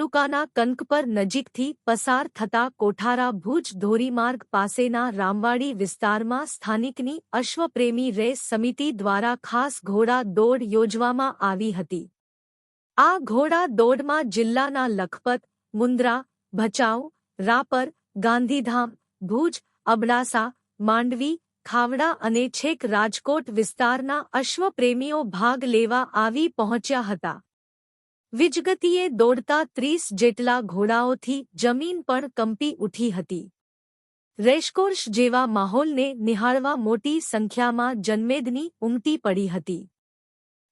તાલુકાના કંકપર નજીકથી પસાર થતા કોઠારા ભુજ ધોરીમાર્ગ પાસેના રામવાડી વિસ્તારમાં સ્થાનિકની અશ્વપ્રેમી રેસ સમિતિ દ્વારા ખાસ ઘોડા દોડ યોજવામાં આવી હતી. આ ઘોડા દોડમાં જિલ્લાના લખપત મુન્દ્રા ભચાઉ, રાપર, ગાંધીધામ, ભુજ, અબડાસા, માંડવી, ખાવડા અને છેક રાજકોટ વિસ્તારના અશ્વપ્રેમીઓ ભાગ લેવા આવી પહોંચ્યા હતા. વીજગતિએ દોડતા ત્રીસ જેટલા ઘોડાઓથી જમીન પણ કંપી ઉઠી હતી. રેશકોર્ષ જેવા માહોલને નિહાળવા મોટી સંખ્યામાં જનમેદની ઉમટી પડી હતી.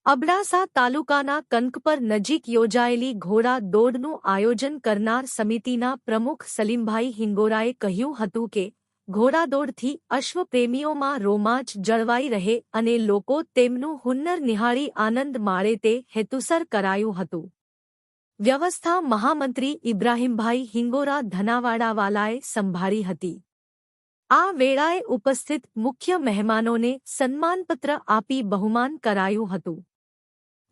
અબડાસા તાલુકાના કંકપર નજીક યોજાયેલી ઘોડા દોડનું આયોજન કરનાર સમિતિના પ્રમુખ સલીમભાઈ હિંગોરાએ કહ્યું હતું કે ઘોડાદોડથી અશ્વપ્રેમીઓમાં રોમાંચ જળવાઈ રહે અને લોકો તેમનું હુન્નર નિહાળી આનંદ માળે તે હેતુસર કરાયું હતું. વ્યવસ્થા મહામંત્રી ઇબ્રાહીમભાઈ હિંગોરા ધનાવાડાવાલાએ સંભાળી હતી. આ વેળાએ ઉપસ્થિત મુખ્ય મહેમાનોને સન્માનપત્ર આપી બહુમાન કરાયું હતું.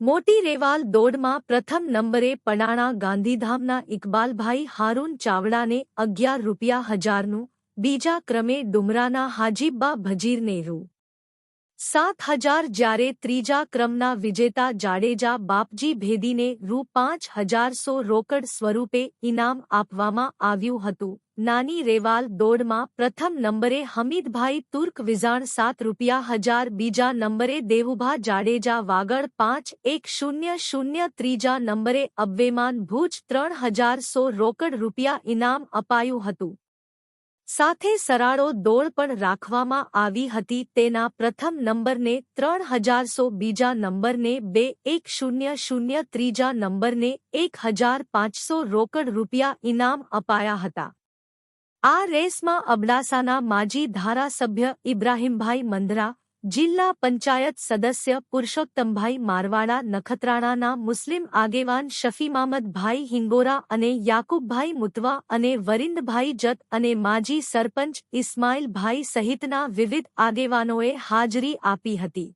મોટી રેવાલ દોડમાં પ્રથમ નંબરે પડાણા ગાંધીધામના ઇકબાલભાઈ હારૂન ચાવડાને અગિયાર રૂપિયા હજારનું, બીજા ક્રમે ડુમરાના હાજીબ્બા ભજીરને રૂ સાત હજાર જ્યારે ત્રીજા ક્રમના વિજેતા જાડેજા બાપજી ભેદીને રૂ પાંચ હજારસો રોકડ સ્વરૂપે ઇનામ આપવામાં આવ્યું હતું. નાની રેવાલ દોડમાં પ્રથમ નંબરે હમીદભાઈ તુર્ક વિઝાણ સાત રૂપિયા હજાર, બીજા નંબરે દેવુભા જાડેજા વાગડ પાંચ, એક શૂન્ય શૂન્ય, ત્રીજા નંબરે અબ્વેમાન ભુજ ત્રણ હજારસો રોકડ રૂપિયા ઇનામ અપાયું હતું. સાથે સરાળો દોડ પણ રાખવામાં આવી હતી. તેના પ્રથમ નંબરને ત્રણ હજારસો બીજા નંબરને બે એક શૂન્ય શૂન્ય ત્રીજા નંબરને એક હજાર પાંચસો રોકડ રૂપિયા ઇનામ અપાયા હતા. આ રેસમાં અબડાસાના માજી ધારાસભ્ય ઇબ્રાહીમભાઈ મંદરા જિલ્લા પંચાયત સદસ્ય પુરુષોત્તમભાઈ મારવાડા, નખત્રાણાના મુસ્લિમ આગેવાન શફીમામદભાઈ હિંગોરા અને યાકુબભાઈ મુતવા અને વરિંદભાઈ જત અને માજી સરપંચ ઇસ્માઇલભાઈ સહિતના વિવિધ આગેવાનોએ હાજરી આપી હતી.